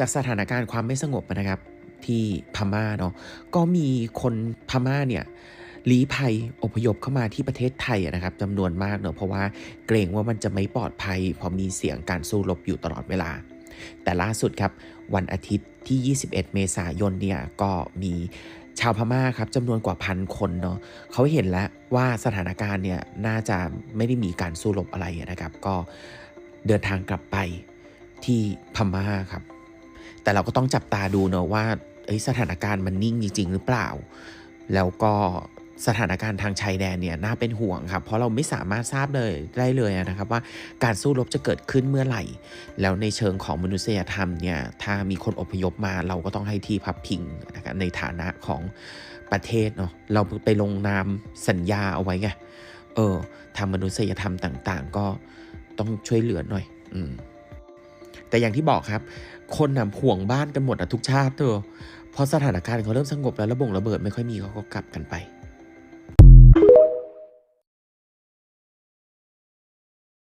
จากสถานการณ์ความไม่สงบนะครับที่พม่าเนาะก็มีคนพม่าเนี่ยลี้ภัยอพยพเข้ามาที่ประเทศไทยนะครับจำนวนมากเนอะเพราะว่าเกรงว่ามันจะไม่ปลอดภัยเพอมีเสียงการสู้รบอยู่ตลอดเวลา แต่ล่าสุดครับวันอาทิตย์ที่ 21 เมษายนเนี่ยก็มีชาวพม่าครับจำนวนกว่าพันคนเนาะเขาเห็นแล้วว่าสถานการณ์เนี่ยน่าจะไม่ได้มีการสู้รบอะไรนะครับ ก็เดินทางกลับไปที่พม่าครับ แต่เราก็ต้องจับตาดูเนอะว่าสถานการณ์มันนิ่งจริงๆหรือเปล่า แล้วก็สถานการณ์ทางชายแดนเนี่ยน่าเป็นห่วงครับ เพราะเราไม่สามารถทราบเลยได้เลยนะครับว่าการสู้รบจะเกิดขึ้นเมื่อไหร่ แล้วในเชิงของมนุษยธรรมเนี่ยถ้ามีคนอพยพมาเราก็ต้องให้ที่พักพิงนะครับในฐานะของประเทศเนาะเราไปลงนามสัญญาเอาไว้ไงเออทางมนุษยธรรมต่างๆ ก็ต้องช่วยเหลือหน่อย อืมแต่อย่างที่บอกครับ คนน่ะห่วงบ้านกันหมดอะทุกชาติเธอพอสถานการณ์เขาเริ่มสงบแล้วระบงระเบิดไม่ค่อยมีเขาก็กลับกันไป